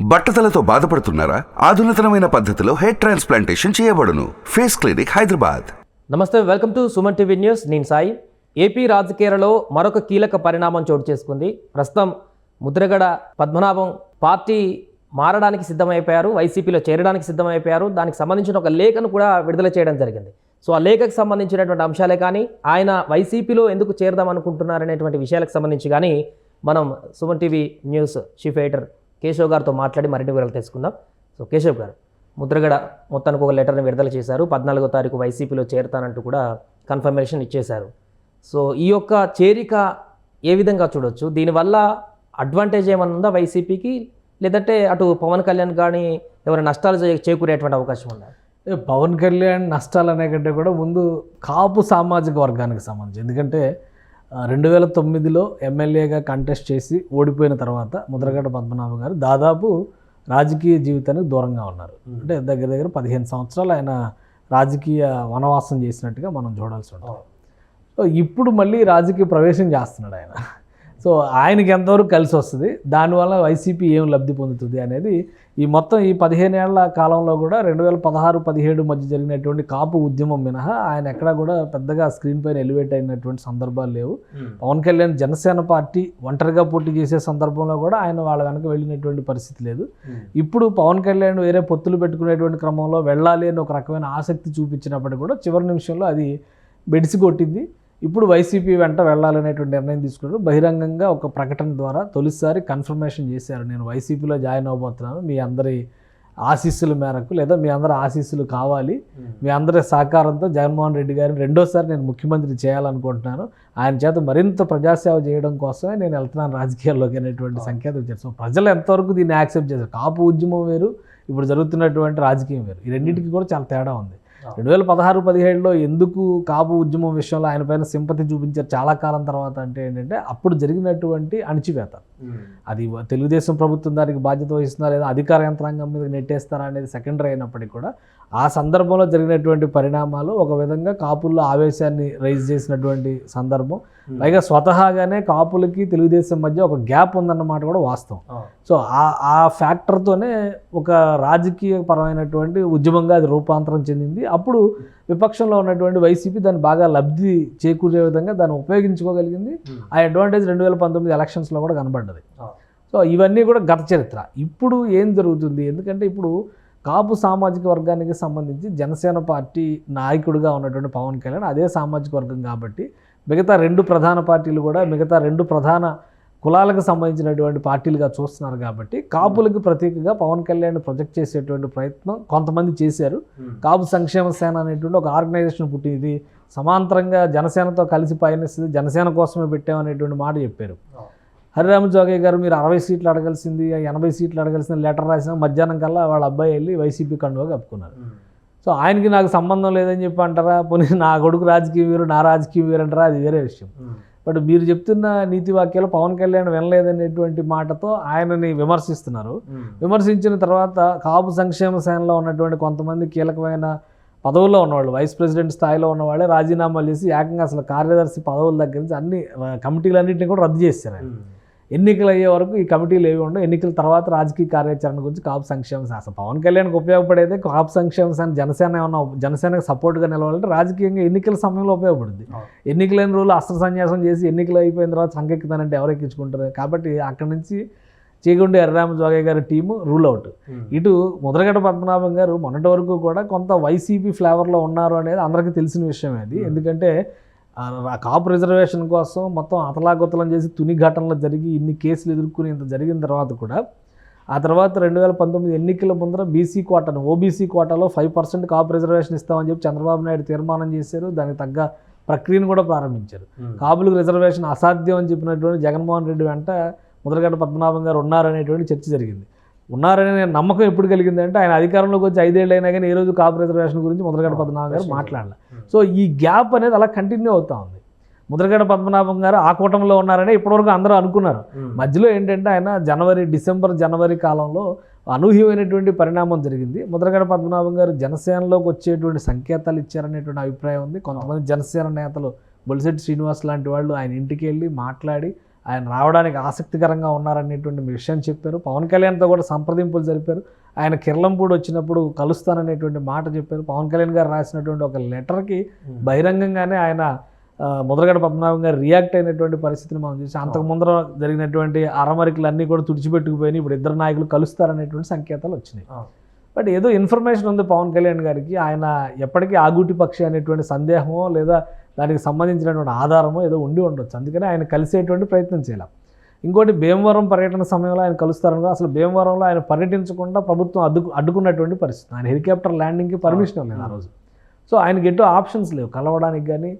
బట్టతలతో బాధపడుతున్నారా? ఆధునితనమైన పద్ధతిలో హెయిర్ ట్రాన్స్ప్లాంటేషన్ చేయబడును. Face clinic Hyderabad. నమస్తే welcome to Suman TV news. నేను సాయి. ఏపీ రాజకీయాలలో మరొక కీలక పరిణామం చోటు చేసుకుంది. ప్రస్తుతం ముద్రగడ పద్మనాభం పార్టీ మారడానికి సిద్ధమైపోయారు. వైసీపీలో చేరడానికి సిద్ధమైపోయారు. దానికి సంబంధించిన ఒక లేఖను కూడా విడుదల చేయడం జరిగింది. సో ఆ లేఖకు సంబంధించినటువంటి అంశాలే కానీ ఆయన వైసీపీలో ఎందుకు చేరదాం అనుకుంటున్నారనేటువంటి విషయాలకు సంబంధించి కానీ మనం Suman TV news chief editor Keshav గారితో మాట్లాడి మరిన్ని వివరాలు తెలుసుకుందాం. సో కేశవ్ గారు ముద్రగడ మొత్తానికి ఒక లెటర్ని విడుదల చేశారు. పద్నాలుగో తారీఖు వైసీపీలో చేరుతానంటూ కూడా కన్ఫర్మేషన్ ఇచ్చేశారు. సో ఈ యొక్క చేరిక ఏ విధంగా చూడొచ్చు? దీనివల్ల అడ్వాంటేజ్ ఏమైనా ఉందా వైసీపీకి? లేదంటే అటు పవన్ కళ్యాణ్ కానీ ఎవరైనా నష్టాలు చేకూరేటువంటి అవకాశం ఉందా? పవన్ కళ్యాణ్ నష్టాలు అనే కంటే కూడా ముందు కాపు సామాజిక వర్గానికి సంబంధించి. ఎందుకంటే రెండు వేల తొమ్మిదిలో ఎమ్మెల్యేగా కంటెస్ట్ చేసి ఓడిపోయిన తర్వాత ముద్రగడ్డ పద్మనాభం గారు దాదాపు రాజకీయ జీవితానికి దూరంగా ఉన్నారు. అంటే దగ్గర దగ్గర పదిహేను సంవత్సరాలు ఆయన రాజకీయ వనవాసం చేసినట్టుగా మనం చూడాల్సి ఉంటుంది. సో ఇప్పుడు మళ్ళీ రాజకీయ ప్రవేశం చేస్తున్నాడు ఆయన. సో ఆయనకి ఎంతవరకు కలిసి వస్తుంది దానివల్ల వైసీపీ ఏం లబ్ధి పొందుతుంది అనేది ఈ మొత్తం ఈ పదిహేను ఏళ్ళ కాలంలో కూడా రెండు వేల పదహారు పదిహేడు మధ్య జరిగినటువంటి కాపు ఉద్యమం మినహా ఆయన ఎక్కడా కూడా పెద్దగా స్క్రీన్ పైన ఎలివేట్ అయినటువంటి సందర్భాలు లేవు. పవన్ కళ్యాణ్ జనసేన పార్టీ ఒంటరిగా పోటీ చేసే సందర్భంలో కూడా ఆయన వాళ్ళ వెనక వెళ్ళినటువంటి పరిస్థితి లేదు. ఇప్పుడు పవన్ కళ్యాణ్ వేరే పొత్తులు పెట్టుకునేటువంటి క్రమంలో వెళ్ళాలి అని ఒక రకమైన ఆసక్తి చూపించినప్పటికీ కూడా చివరి నిమిషంలో అది బెడిసి కొట్టింది. ఇప్పుడు వైసీపీ వెంట వెళ్ళాలనేటువంటి నిర్ణయం తీసుకున్నారు. బహిరంగంగా ఒక ప్రకటన ద్వారా తొలిసారి కన్ఫర్మేషన్ చేశారు. నేను వైసీపీలో జాయిన్ అవ్వబోతున్నాను. మీ అందరి ఆశీస్సుల మేరకు లేదా మీ అందరి ఆశీస్సులు కావాలి. మీ అందరి సహకారంతో జగన్మోహన్ రెడ్డి గారిని రెండోసారి నేను ముఖ్యమంత్రి చేయాలనుకుంటున్నాను. ఆయన చేత మరింత ప్రజాసేవ చేయడం కోసమే నేను వెళ్తున్నాను రాజకీయాల్లోకి అనేటువంటి సంకేతం ఇచ్చారు. సో ప్రజలు ఎంతవరకు దీన్ని యాక్సెప్ట్ చేశారు? కాపు ఉద్యమం వేరు ఇప్పుడు జరుగుతున్నటువంటి రాజకీయం వేరు. ఈ రెండింటికి కూడా చాలా తేడా ఉంది. రెండు వేల పదహారు పదిహేడులో ఎందుకు కాపు ఉద్యమం విషయంలో ఆయన పైన సింపతి చూపించారు చాలా కాలం తర్వాత అంటే ఏంటంటే అప్పుడు జరిగినటువంటి అణిచివేత. అది వ- తెలుగుదేశం ప్రభుత్వం దానికి బాధ్యత వహిస్తుందా లేదా అధికార యంత్రాంగం మీద నెట్టేస్తారా అనేది సెకండరీ అయినప్పటికీ కూడా ఆ సందర్భంలో జరిగినటువంటి పరిణామాలు ఒక విధంగా కాపుల్లో ఆవేశాన్ని రైజ్ చేసినటువంటి సందర్భం. పైగా స్వతహాగానే కాపులకి తెలుగుదేశం మధ్య ఒక గ్యాప్ ఉందన్నమాట కూడా వాస్తవం. సో ఆ ఆ ఫ్యాక్టర్తోనే ఒక రాజకీయ పరమైనటువంటి ఉద్యమంగా అది రూపాంతరం చెందింది. అప్పుడు విపక్షంలో ఉన్నటువంటి వైసీపీ దాన్ని బాగా లబ్ధి చేకూరే విధంగా దాన్ని ఉపయోగించుకోగలిగింది. ఆ అడ్వాంటేజ్ రెండు వేల పంతొమ్మిది ఎలక్షన్స్లో కూడా కనబడ్డది. సో ఇవన్నీ కూడా గత చరిత్ర. ఇప్పుడు ఏం జరుగుతుంది? ఎందుకంటే ఇప్పుడు కాపు సామాజిక వర్గానికి సంబంధించి జనసేన పార్టీ నాయకుడిగా ఉన్నటువంటి పవన్ కళ్యాణ్ అదే సామాజిక వర్గం కాబట్టి మిగతా రెండు ప్రధాన పార్టీలు కూడా మిగతా రెండు ప్రధాన కులాలకు సంబంధించినటువంటి పార్టీలుగా చూస్తున్నారు కాబట్టి కాపులకు ప్రతీకగా పవన్ కళ్యాణ్ ప్రొజెక్ట్ చేసేటువంటి ప్రయత్నం కొంతమంది చేశారు. కాపు సంక్షేమ సేన అనేటువంటి ఒక ఆర్గనైజేషన్ పుట్టింది సమాంతరంగా జనసేనతో కలిసి పయనిస్తుంది జనసేన కోసమే పెట్టామనేటువంటి మాట చెప్పారు. హరిరామ జోగయ్య గారు మీరు అరవై సీట్లు అడగాల్సింది ఎనభై సీట్లు అడగాల్సిన లెటర్ రాసిన మధ్యాహ్నం కల్లా వాళ్ళ అబ్బాయి వెళ్ళి వైసీపీ కండువా కప్పుకున్నారు. సో ఆయనకి నాకు సంబంధం లేదని చెప్పి అంటారా? పోనీ నా కొడుకు రాజకీయ వీరు నా రాజకీయ వీరు అంటారా? అది వేరే విషయం. బట్ మీరు చెప్తున్న నీతి వాక్యాలు పవన్ కళ్యాణ్ వినలేదనేటువంటి మాటతో ఆయనని విమర్శిస్తున్నారు. విమర్శించిన తర్వాత కాపు సంక్షేమ సేనలో ఉన్నటువంటి కొంతమంది కీలకమైన పదవుల్లో ఉన్నవాళ్ళు వైస్ ప్రెసిడెంట్ స్థాయిలో ఉన్నవాళ్ళే రాజీనామాలు చేసి ఏకంగా అసలు కార్యదర్శి పదవుల దగ్గర నుంచి అన్ని కమిటీలన్నింటినీ కూడా రద్దు చేశారు ఆయన. ఎన్నికలు అయ్యే వరకు ఈ కమిటీలు ఏవి ఉండవు. ఎన్నికల తర్వాత రాజకీయ కార్యాచరణ గురించి కాపు సంక్షేమ సేన అసలు పవన్ కళ్యాణ్కి ఉపయోగపడేది కాపు సంక్షేమ సేన జనసేన ఏమన్నా జనసేనకు సపోర్ట్గా నిలవాలంటే రాజకీయంగా ఎన్నికల సమయంలో ఉపయోగపడుద్ది. ఎన్నికలైన రోజులు అస్త్ర సన్యాసం చేసి ఎన్నికలు అయిపోయిన తర్వాత సంకెక్కుతానంటే ఎవరు ఎక్కించుకుంటారు? కాబట్టి అక్కడి నుంచి చీగుండి ఎర్రామ జోగయ్య గారి టీము రూల్ అవుట్. ఇటు ముద్రగడ పద్మనాభం గారు మొన్నటి వరకు కూడా కొంత వైసీపీ ఫ్లేవర్లో ఉన్నారు అనేది అందరికీ తెలిసిన విషయమే అది. ఎందుకంటే కాపు రిజర్వేషన్ కోసం మొత్తం అతలాకుతలం చేసి తుని ఘటనలు జరిగి ఇన్ని కేసులు ఎదుర్కొని ఇంత జరిగిన తర్వాత కూడా ఆ తర్వాత రెండు వేల పంతొమ్మిది ఎన్నికల ముందర బీసీ కోటాను ఓబీసీ కోటాలో ఫైవ్ పర్సెంట్ కాపు రిజర్వేషన్ ఇస్తామని చెప్పి చంద్రబాబు నాయుడు తీర్మానం చేశారు. దానికి తగ్గ ప్రక్రియను కూడా ప్రారంభించారు. కాపులకు రిజర్వేషన్ అసాధ్యం అని చెప్పినటువంటి జగన్మోహన్ రెడ్డి వెంట ముద్రగడ్డ పద్మనాభం గారు ఉన్నారనేటువంటి చర్చ జరిగింది. ఉన్నారనే నమ్మకం ఎప్పుడు కలిగిందంటే ఆయన అధికారంలోకి వచ్చి ఐదేళ్ళు అయినా కానీ ఏ రోజు కాపు రిజర్వేషన్ గురించి ముద్రగడ్డ పద్మనాభం గారు మాట్లాడాలి. సో ఈ గ్యాప్ అనేది అలా కంటిన్యూ అవుతా ఉంది. ముద్రగడ్డ పద్మనాభం గారు ఆ కూటమిలో ఉన్నారని ఇప్పటివరకు అందరూ అనుకున్నారు. మధ్యలో ఏంటంటే ఆయన జనవరి డిసెంబర్ జనవరి కాలంలో అనూహ్యమైనటువంటి పరిణామం జరిగింది. ముద్రగడ పద్మనాభం గారు జనసేనలోకి వచ్చేటువంటి సంకేతాలు ఇచ్చారనేటువంటి అభిప్రాయం ఉంది. కొంతమంది జనసేన నేతలు బొలిశెట్టి శ్రీనివాస్ లాంటి వాళ్ళు ఆయన ఇంటికి వెళ్ళి మాట్లాడి ఆయన రావడానికి ఆసక్తికరంగా ఉన్నారనేటువంటి విషయం చెప్పారు. పవన్ కళ్యాణ్తో కూడా సంప్రదింపులు జరిపారు. ఆయన కిర్లంపూడి వచ్చినప్పుడు కలుస్తాననేటువంటి మాట చెప్పారు. పవన్ కళ్యాణ్ గారు రాసినటువంటి ఒక లెటర్కి బహిరంగంగానే ఆయన ముద్రగడ పద్మనాభం గారు రియాక్ట్ అయినటువంటి పరిస్థితిని మనం చూసి అంతకు ముందర జరిగినటువంటి అరమరికలు అన్నీ కూడా తుడిచిపెట్టుకుపోయి ఇప్పుడు ఇద్దరు నాయకులు కలుస్తారనేటువంటి సంకేతాలు వచ్చినాయి. బట్ ఏదో ఇన్ఫర్మేషన్ ఉంది పవన్ కళ్యాణ్ గారికి. ఆయన ఎప్పటికీ ఆగుటి పక్షి అనేటువంటి సందేహమో లేదా దానికి సంబంధించినటువంటి ఆధారమో ఏదో ఉండి ఉండొచ్చు. అందుకని ఆయన కలిసేటువంటి ప్రయత్నం చేయాలి. ఇంకోటి భీమవరం పర్యటన సమయంలో ఆయన కలుస్తారని అసలు భీమవరంలో ఆయన పర్యటించకుండా ప్రభుత్వం అడ్డుకు అడ్డుకున్నటువంటి పరిస్థితి. ఆయన హెలికాప్టర్ ల్యాండింగ్కి పర్మిషన్ లేదు ఆ రోజు. సో ఆయనకి ఎటు ఆప్షన్స్ లేవు. కలవడానికి కానీ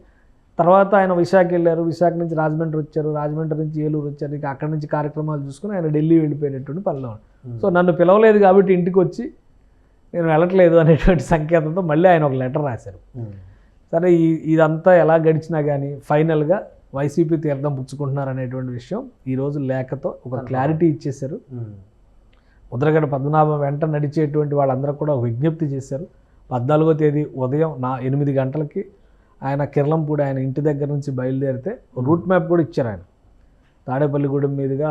తర్వాత ఆయన విశాఖ వెళ్ళారు. విశాఖ నుంచి రాజమండ్రి వచ్చారు. రాజమండ్రి నుంచి ఏలూరు వచ్చారు. ఇక అక్కడి నుంచి కార్యక్రమాలు చూసుకుని ఆయన ఢిల్లీ వెళ్ళిపోయినటువంటి పనిలో సో నన్ను పిలవలేదు కాబట్టి ఇంటికి వచ్చి నేను వెళ్ళట్లేదు అనేటువంటి సంకేతంతో మళ్ళీ ఆయన ఒక లెటర్ రాశారు. సరే ఈ ఇదంతా ఎలా గడిచినా కానీ ఫైనల్గా వైసీపీ తీర్థం పుచ్చుకుంటున్నారు అనేటువంటి విషయం ఈరోజు లేఖతో ఒక క్లారిటీ ఇచ్చేశారు. ముద్రగడ పద్మనాభం వెంట నడిచేటువంటి వాళ్ళందరూ కూడా విజ్ఞప్తి చేశారు. పద్నాలుగో తేదీ ఉదయం నా ఎనిమిది గంటలకి ఆయన కిర్లంపూడి ఆయన ఇంటి దగ్గర నుంచి బయలుదేరితే రూట్ మ్యాప్ కూడా ఇచ్చారు ఆయన. తాడేపల్లిగూడెం మీదుగా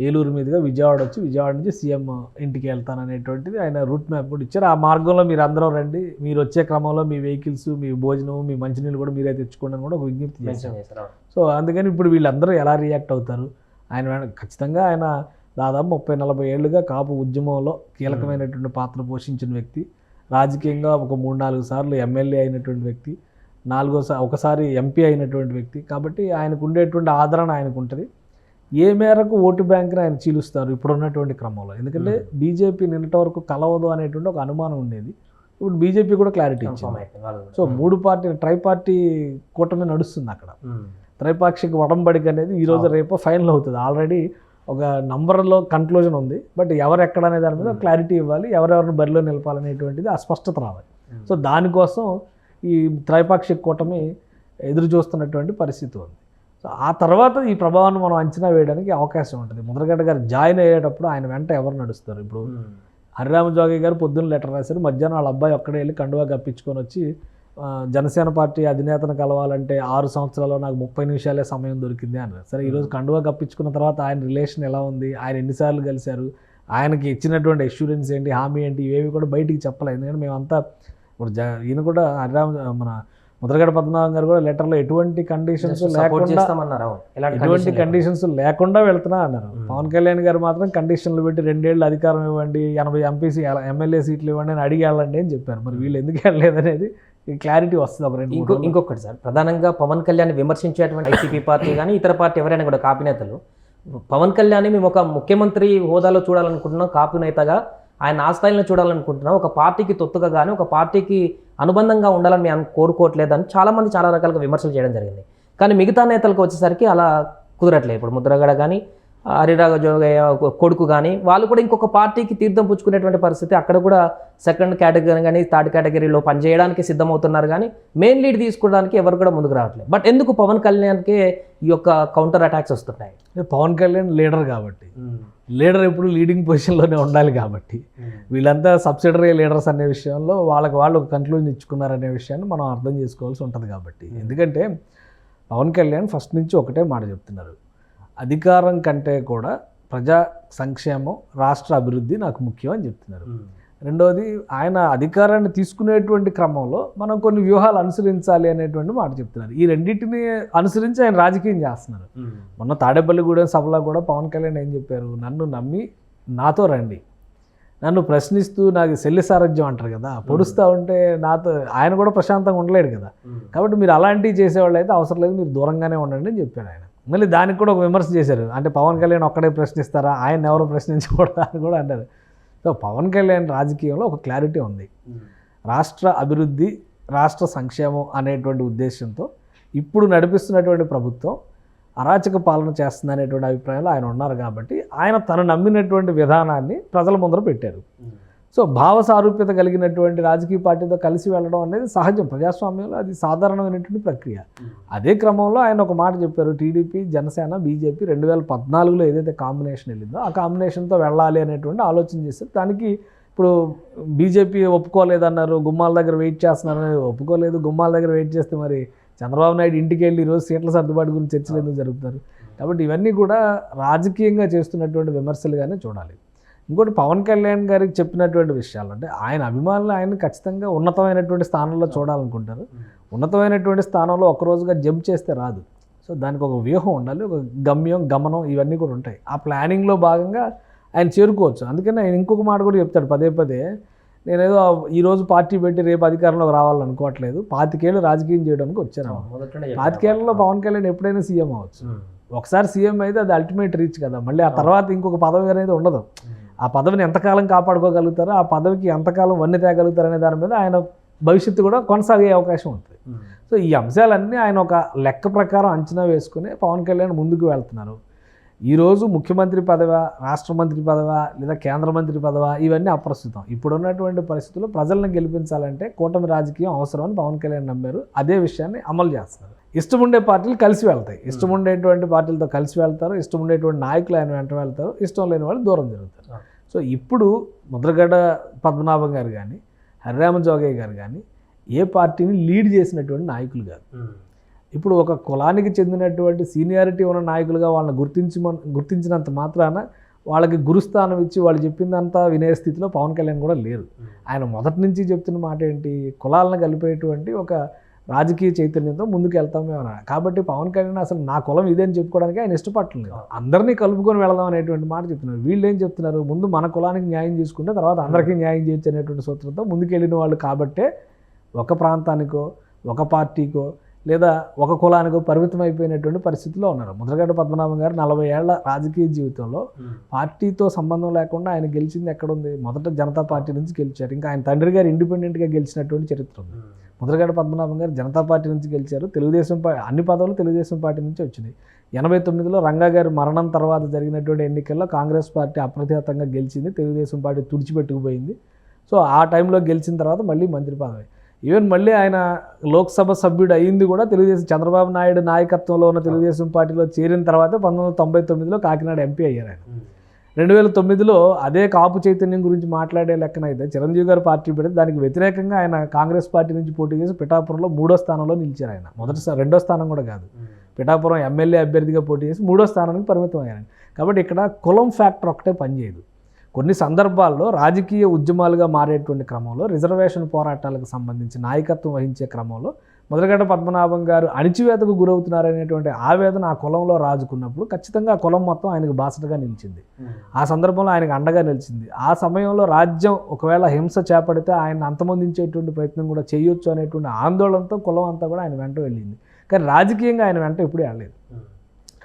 ఏలూరు మీదుగా విజయవాడ వచ్చి విజయవాడ నుంచి సీఎం ఇంటికి వెళ్తాననేటువంటిది ఆయన రూట్ మ్యాప్ కూడా ఇచ్చారు. ఆ మార్గంలో మీరు అందరూ రండి. మీరు వచ్చే క్రమంలో మీ వెహికల్స్ మీ భోజనం మీ మంచినీళ్ళు కూడా మీరే తెచ్చుకోండి అని కూడా ఒక విజ్ఞప్తి చేశారు. సో అందుకని ఇప్పుడు వీళ్ళందరూ ఎలా రియాక్ట్ అవుతారు? ఆయన ఖచ్చితంగా ఆయన దాదాపు ముప్పై నలభై ఏళ్ళుగా కాపు ఉద్యమంలో కీలకమైనటువంటి పాత్ర పోషించిన వ్యక్తి. రాజకీయంగా ఒక మూడు నాలుగు సార్లు ఎమ్మెల్యే అయినటువంటి వ్యక్తి. నాలుగోసారి ఒకసారి ఎంపీ అయినటువంటి వ్యక్తి. కాబట్టి ఆయనకు ఉండేటువంటి ఆదరణ ఆయనకు ఉంటుంది. ఏ మేరకు ఓటు బ్యాంక్ని ఆయన చీలుస్తారు ఇప్పుడు ఉన్నటువంటి క్రమంలో? ఎందుకంటే బీజేపీ నిన్నటి వరకు కలవదు అనేటువంటి ఒక అనుమానం ఉండేది. ఇప్పుడు బీజేపీ కూడా క్లారిటీ ఇచ్చింది. సో మూడు పార్టీ ట్రై పార్టీ కూటమి నడుస్తుంది అక్కడ. త్రైపాక్షిక వడంబడిక అనేది ఈ రోజు రేపు ఫైనల్ అవుతుంది. ఆల్రెడీ ఒక నంబర్లో కన్క్లూజన్ ఉంది. బట్ ఎవరు ఎక్కడ అనే దాని మీద క్లారిటీ ఇవ్వాలి. ఎవరెవరిని బరిలో నిలపాలనేటువంటిది అస్పష్టత రావాలి. సో దానికోసం ఈ త్రైపాక్షిక కూటమి ఎదురు చూస్తున్నటువంటి పరిస్థితి ఉంది. సో ఆ తర్వాత ఈ ప్రభావాన్ని మనం అంచనా వేయడానికి అవకాశం ఉంటుంది. ముద్రగడ్డ గారు జాయిన్ అయ్యేటప్పుడు ఆయన వెంట ఎవరు నడుస్తారు? ఇప్పుడు హరిరామ జోగి గారు పొద్దున్న లెటర్ రాశారు. మధ్యాహ్నం వాళ్ళ అబ్బాయి ఒక్కడే వెళ్ళి కండువా కప్పించుకొని వచ్చి జనసేన పార్టీ అధినేతను కలవాలంటే ఆరు సంవత్సరాల్లో నాకు ముప్పై నిమిషాలే సమయం దొరికింది అన్నారు. సరే ఈరోజు కండువా కప్పించుకున్న తర్వాత ఆయన రిలేషన్ ఎలా ఉంది? ఆయన ఎన్నిసార్లు కలిశారు ఆయనకి ఇచ్చినటువంటి అష్యూరెన్స్ ఏంటి? హామీ ఏంటి? ఇవేవి కూడా బయటికి చెప్పలేదు. ఎందుకంటే మేమంతా ఇప్పుడు జ ఈయన కూడా హరిరామ మన ముద్రగడ పద్మనాభం గారు కూడా లెటర్లో ఎటువంటి కండిషన్స్ లేకుండా ఎటువంటి కండిషన్స్ లేకుండా. వెళ్తున్నా అన్నారు. పవన్ కళ్యాణ్ గారు మాత్రం కండిషన్లు పెట్టి రెండేళ్ళు అధికారం ఇవ్వండి ఎనభై ఎంపీసీ ఎమ్మెల్యే సీట్లు ఇవ్వండి అని అడిగి వెళ్ళండి అని చెప్పారు. మరి వీళ్ళు ఎందుకు వెళ్ళలేదు అనేది క్లారిటీ వస్తుంది మూడు ఇంకో. ఇంకొకటి సార్ ప్రధానంగా పవన్ కళ్యాణ్ విమర్శించేటువంటి ఐసీపీ పార్టీ కానీ ఇతర పార్టీ ఎవరైనా కూడా కాపు నేతలు పవన్ కళ్యాణ్ మేము ఒక ముఖ్యమంత్రి హోదాలో చూడాలనుకుంటున్నాం కాపు నేతగా ఆయన ఆ స్థాయిలో చూడాలనుకుంటున్నాం ఒక పార్టీకి తొత్తుగా కానీ ఒక పార్టీకి అనుబంధంగా ఉండాలని మేము కోరుకోవట్లేదని చాలా మంది చాలా రకాలుగా విమర్శలు చేయడం జరిగింది. కానీ మిగతా నేతలకు వచ్చేసరికి అలా కుదరట్లేదు. ఇప్పుడు ముద్రగడ కానీ హరిరాగ జోగయ్య కొడుకు కానీ వాళ్ళు కూడా ఇంకొక పార్టీకి తీర్థం పుచ్చుకునేటువంటి పరిస్థితి అక్కడ కూడా సెకండ్ కేటగిరీ కానీ థర్డ్ కేటగిరీలో పనిచేయడానికి సిద్ధమవుతున్నారు కానీ మెయిన్ లీడ్ తీసుకోవడానికి ఎవరు కూడా ముందుకు రావట్లేదు. బట్ ఎందుకు పవన్ కళ్యాణ్కి ఈ యొక్క కౌంటర్ అటాక్స్ వస్తున్నాయి? పవన్ కళ్యాణ్ లీడర్ కాబట్టి. లీడర్ ఎప్పుడు లీడింగ్ పొజిషన్లోనే ఉండాలి కాబట్టి. వీళ్ళంతా సబ్సిడరీ లీడర్స్ అనే విషయంలో వాళ్ళకి వాళ్ళు ఒక కన్క్లూజన్ ఇచ్చుకున్నారనే విషయాన్ని మనం అర్థం చేసుకోవాల్సి ఉంటుంది కాబట్టి. ఎందుకంటే పవన్ కళ్యాణ్ ఫస్ట్ నుంచి ఒకటే మాట చెప్తున్నారు. అధికారం కంటే కూడా ప్రజా సంక్షేమం రాష్ట్ర అభివృద్ధి నాకు ముఖ్యం అని చెప్తున్నారు. రెండవది ఆయన అధికారాన్ని తీసుకునేటువంటి క్రమంలో మనం కొన్ని వ్యూహాలు అనుసరించాలి అనేటువంటి మాట చెప్తున్నారు. ఈ రెండింటిని అనుసరించి ఆయన రాజకీయం చేస్తున్నారు. మొన్న తాడేపల్లిగూడెం సభలో కూడా పవన్ కళ్యాణ్ ఏం చెప్పారు? నన్ను నమ్మి నాతో రండి. నన్ను ప్రశ్నిస్తూ నాకు శల్య సారథ్యం అంటారు కదా పొడుస్తూ ఉంటే నాతో ఆయన కూడా ప్రశాంతంగా ఉండలేడు కదా. కాబట్టి మీరు అలాంటివి చేసేవాళ్ళు అయితే అవసరం లేదు మీరు దూరంగానే ఉండండి అని చెప్పారు ఆయన. మళ్ళీ దానికి కూడా ఒక విమర్శ చేశారు. అంటే పవన్ కళ్యాణ్ ఒక్కడే ప్రశ్నిస్తారా? ఆయన ఎవరు ప్రశ్నించకూడదా అని కూడా అన్నారు. సో పవన్ కళ్యాణ్ రాజకీయంలో ఒక క్లారిటీ ఉంది. రాష్ట్ర అభివృద్ధి రాష్ట్ర సంక్షేమం అనేటువంటి ఉద్దేశంతో ఇప్పుడు నడిపిస్తున్నటువంటి ప్రభుత్వం అరాచక పాలన చేస్తుంది అనేటువంటి అభిప్రాయంలో ఆయన ఉన్నారు కాబట్టి ఆయన తను నమ్మినటువంటి విధానాన్ని ప్రజల ముందర పెట్టారు. సో భావ సారూప్యత కలిగినటువంటి రాజకీయ పార్టీతో కలిసి వెళ్ళడం అనేది సహజం. ప్రజాస్వామ్యంలో అది సాధారణమైనటువంటి ప్రక్రియ. అదే క్రమంలో ఆయన ఒక మాట చెప్పారు టీడీపీ జనసేన బీజేపీ రెండు వేల పద్నాలుగులో ఏదైతే కాంబినేషన్ వెళ్ళిందో ఆ కాంబినేషన్తో వెళ్ళాలి అనేటువంటి ఆలోచన చేశారు. దానికి ఇప్పుడు బీజేపీ ఒప్పుకోలేదన్నారు గుమ్మాల దగ్గర వెయిట్ చేస్తున్నారని ఒప్పుకోలేదు. గుమ్మాల దగ్గర వెయిట్ చేస్తే మరి చంద్రబాబు నాయుడు ఇంటికి వెళ్ళి ఈరోజు సీట్ల సర్దుబాటు గురించి చర్చలు ఎందుకు జరుగుతారు కాబట్టి ఇవన్నీ కూడా రాజకీయంగా చేస్తున్నటువంటి విమర్శలుగానే చూడాలి. ఇంకోటి పవన్ కళ్యాణ్ గారికి చెప్పినటువంటి విషయాలు అంటే ఆయన అభిమానులు ఆయన ఖచ్చితంగా ఉన్నతమైనటువంటి స్థానంలో చూడాలనుకుంటారు. ఉన్నతమైనటువంటి స్థానంలో ఒక రోజుగా జంప్ చేస్తే రాదు. సో దానికి ఒక వ్యూహం ఉండాలి ఒక గమ్యం గమనం ఇవన్నీ కూడా ఉంటాయి. ఆ ప్లానింగ్లో భాగంగా ఆయన చేరుకోవచ్చు. అందుకని ఆయన ఇంకొక మాట కూడా చెప్తాడు పదే పదే నేనేదో ఈ రోజు పార్టీ పెట్టి రేపు అధికారంలోకి రావాలనుకోవట్లేదు. పాతికేళ్ళు రాజకీయం చేయడానికి వచ్చాను. పాతికేళ్ళలో పవన్ కళ్యాణ్ ఎప్పుడైనా సీఎం అవ్వచ్చు. ఒకసారి సీఎం అయితే అది అల్టిమేట్ రీచ్ కదా మళ్ళీ ఆ తర్వాత ఇంకొక పదవి అనేది ఉండదు. ఆ పదవిని ఎంతకాలం కాపాడుకోగలుగుతారో? ఆ పదవికి ఎంతకాలం వన్నె తేగలుగుతారు అనే దాని మీద ఆయన భవిష్యత్తు కూడా కొనసాగే అవకాశం ఉంటుంది. సో ఈ అంశాలన్నీ ఆయన ఒక లెక్క ప్రకారం అంచనా వేసుకుని పవన్ కళ్యాణ్ ముందుకు వెళ్తున్నారు. ఈరోజు ముఖ్యమంత్రి పదవా రాష్ట్ర మంత్రి పదవా లేదా కేంద్ర మంత్రి పదవా ఇవన్నీ అప్రస్తుతం. ఇప్పుడున్నటువంటి పరిస్థితుల్లో ప్రజలను గెలిపించాలంటే కూటమి రాజకీయం అవసరం అని పవన్ కళ్యాణ్ నమ్మారు. అదే విషయాన్ని అమలు చేస్తున్నారు. ఇష్టం ఉండే పార్టీలు కలిసి వెళ్తాయి. ఇష్టం ఉండేటువంటి పార్టీలతో కలిసి వెళ్తారు. ఇష్టం ఉండేటువంటి నాయకులు ఆయన వెంట వెళ్తారు. ఇష్టం లేని వాళ్ళు దూరం జరుగుతారు. సో ఇప్పుడు ముద్రగడ పద్మనాభం గారు కానీ హరిరామ జోగయ్య గారు కానీ ఏ పార్టీని లీడ్ చేసినటువంటి నాయకులు కాదు. ఇప్పుడు ఒక కులానికి చెందినటువంటి సీనియారిటీ ఉన్న నాయకులుగా వాళ్ళని గుర్తించి గుర్తించినంత మాత్రాన వాళ్ళకి గురుస్థానం ఇచ్చి వాళ్ళు చెప్పిందంతా వినే స్థితిలో పవన్ కళ్యాణ్ కూడా లేరు ఆయన మొదటి నుంచి చెప్తున్న మాట ఏంటి? కులాలను కలిపేటువంటి ఒక రాజకీయ చైతన్యంతో ముందుకు వెళ్తాం మేము అన్నారు. కాబట్టి పవన్ కళ్యాణ్ అసలు నా కులం ఇదే అని చెప్పుకోవడానికి ఆయన ఇష్టపడలేదు అందరినీ కలుపుకొని వెళదాం అనేటువంటి మాట చెప్తున్నారు. వీళ్ళు ఏం చెప్తున్నారు? ముందు మన కులానికి న్యాయం చేసుకుంటే తర్వాత అందరికీ న్యాయం చేయొచ్చు అనేటువంటి సూత్రంతో ముందుకెళ్ళిన వాళ్ళు కాబట్టే ఒక ప్రాంతానికో ఒక పార్టీకో లేదా ఒక కులానికో పరిమితం అయిపోయినటువంటి పరిస్థితిలో ఉన్నారు. ముద్రగడ్డ పద్మనాభం గారు నలభై ఏళ్ళ రాజకీయ జీవితంలో పార్టీతో సంబంధం లేకుండా ఆయన గెలిచింది ఎక్కడుంది? మొదట జనతా పార్టీ నుంచి గెలిచారు. ఇంకా ఆయన తండ్రి గారు ఇండిపెండెంట్గా గెలిచినటువంటి చరిత్ర ఉంది. ముద్రగడ్డ పద్మనాభం గారు జనతా పార్టీ నుంచి గెలిచారు. తెలుగుదేశం పార్టీ అన్ని పదవులు తెలుగుదేశం పార్టీ నుంచి వచ్చినాయి. ఎనభై తొమ్మిదిలో రంగా గారి మరణం తర్వాత జరిగినటువంటి ఎన్నికల్లో కాంగ్రెస్ పార్టీ అప్రతిహతంగా గెలిచింది. తెలుగుదేశం పార్టీ తుడిచిపెట్టుకుపోయింది. సో ఆ టైంలో గెలిచిన తర్వాత మళ్ళీ మంత్రి పదవి. ఈవెన్ మళ్ళీ ఆయన లోక్సభ సభ్యుడు అయింది కూడా తెలుగుదేశం చంద్రబాబు నాయుడు నాయకత్వంలో ఉన్న తెలుగుదేశం పార్టీలో చేరిన తర్వాత పంతొమ్మిది వందల తొంభై తొమ్మిదిలో కాకినాడ ఎంపీ అయ్యారు ఆయన. రెండు వేల తొమ్మిదిలో అదే కాపు చైతన్యం గురించి మాట్లాడే లెక్కనైతే చిరంజీవి గారు పార్టీ పెడితే దానికి వ్యతిరేకంగా ఆయన కాంగ్రెస్ పార్టీ నుంచి పోటీ చేసి పిఠాపురంలో మూడో స్థానంలో నిలిచారు ఆయన. మొదటి రెండో స్థానం కూడా కాదు. పిఠాపురం ఎమ్మెల్యే అభ్యర్థిగా పోటీ చేసి మూడో స్థానానికి పరిమితం అయ్యారు కాబట్టి ఇక్కడ కులం ఫ్యాక్టర్ ఒకటే పనిచేయదు. కొన్ని సందర్భాల్లో రాజకీయ ఉద్యమాలుగా మారేటువంటి క్రమంలో రిజర్వేషన్ పోరాటాలకు సంబంధించి నాయకత్వం వహించే క్రమంలో మొదలగడ్డ పద్మనాభం గారు అణిచివేతకు గురవుతున్నారనేటువంటి ఆవేదన ఆ కులంలో రాజుకున్నప్పుడు ఖచ్చితంగా ఆ కులం మొత్తం ఆయనకు బాసటగా నిలిచింది. ఆ సందర్భంలో ఆయనకు అండగా నిలిచింది. ఆ సమయంలో రాజ్యం ఒకవేళ హింస చేపడితే ఆయన అంతమొందించేటువంటి ప్రయత్నం కూడా చేయొచ్చు అనేటువంటి ఆందోళనతో కులం అంతా కూడా ఆయన వెంట వెళ్ళింది. కానీ రాజకీయంగా ఆయన వెంట ఎప్పుడూ వెళ్ళలేదు.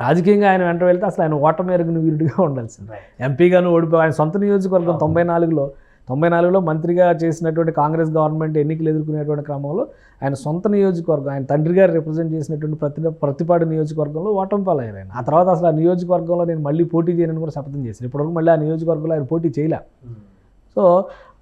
రాజకీయంగా ఆయన వెంట వెళ్తే అసలు ఆయన ఓటమి ఎరుగున వీరుడిగా ఉండాల్సింది. ఎంపీగాను ఓడిపోయి ఆయన సొంత నియోజకవర్గం తొంభై నాలుగులో తొంభై నాలుగులో మంత్రిగా చేసినటువంటి కాంగ్రెస్ గవర్నమెంట్ ఎన్నికలు ఎదుర్కొనేటువంటి క్రమంలో ఆయన సొంత నియోజకవర్గం ఆయన తండ్రి గారు రిప్రజెంట్ చేసినటువంటి ప్రతి ప్రతిపాడు నియోజకవర్గంలో ఓటమి పాలయ్యారు ఆయన. ఆ తర్వాత అసలు ఆ నియోజకవర్గంలో నేను మళ్ళీ పోటీ చేయనని కూడా శపథం చేశాను. ఇప్పటివరకు మళ్ళీ ఆ నియోజకవర్గంలో ఆయన పోటీ చేయలే. సో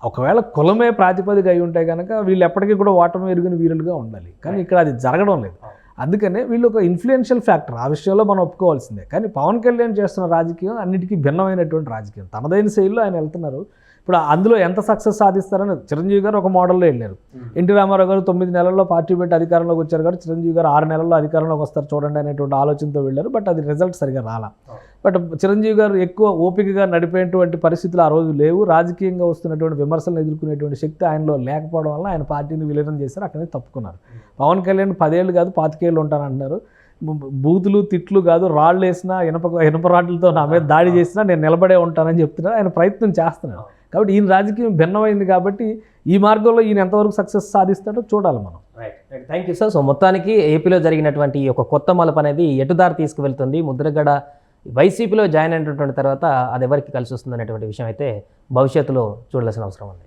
ఒకవేళ కులమే ప్రాతిపదిక అయి ఉంటే కనుక వీళ్ళు ఎప్పటికీ కూడా ఓటమి ఎరుగుని వీరులుగా ఉండాలి. కానీ ఇక్కడ అది జరగడం లేదు. అందుకనే వీళ్ళు ఒక ఇన్ఫ్లుయెన్షియల్ ఫ్యాక్టర్ ఆ విషయంలో మనం ఒప్పుకోవాల్సిందే. కానీ పవన్ కళ్యాణ్ చేస్తున్న రాజకీయం అన్నిటికీ భిన్నమైనటువంటి రాజకీయం. తనదైన శైలిలో ఆయన వెళ్తున్నారు. ఇప్పుడు అందులో ఎంత సక్సెస్ సాధిస్తారని చిరంజీవి గారు ఒక మోడల్లో వెళ్ళారు. ఎన్టీ రామారావు గారు తొమ్మిది నెలల్లో పార్టీ పెట్టి అధికారంలోకి వచ్చారు కాబట్టి చిరంజీవి గారు ఆరు నెలల్లో అధికారంలోకి వస్తారు చూడండి అనేటువంటి ఆలోచనతో వెళ్ళారు. బట్ అది రిజల్ట్ సరిగా రాలా. బట్ చిరంజీవి గారు ఎక్కువ ఓపికగా నడిపేటువంటి పరిస్థితులు ఆ రోజు లేవు. రాజకీయంగా వస్తున్నటువంటి విమర్శలను ఎదుర్కొనేటువంటి శక్తి ఆయనలో లేకపోవడం వల్ల ఆయన పార్టీని విలీనం చేశారు. అక్కడి నుంచి తప్పుకున్నారు. పవన్ కళ్యాణ్ పదేళ్ళు కాదు పాతికేళ్ళు ఉంటానంటున్నారు. బూతులు తిట్లు కాదు రాళ్ళు వేసినా ఇనప ఇనప రాడ్లతో నా మీద దాడి చేసినా నేను నిలబడే ఉంటానని చెప్తున్నారు. ఆయన ప్రయత్నం చేస్తున్నాడు కాబట్టి ఈయన రాజకీయం భిన్నమైంది కాబట్టి ఈ మార్గంలో ఈయన ఎంతవరకు సక్సెస్ సాధిస్తాడో చూడాలి మనం. థ్యాంక్ యూ సార్ సో మొత్తానికి ఏపీలో జరిగినటువంటి ఈ యొక్క కొత్త మలుపు అనేది ఎటుదారి తీసుకువెళ్తుంది? ముద్రగడ వైసీపీలో జాయిన్ అయినటువంటి తర్వాత అది ఎవరికి కలిసి వస్తుంది అనేటువంటి విషయం అయితే భవిష్యత్తులో చూడాల్సిన అవసరం ఉంది.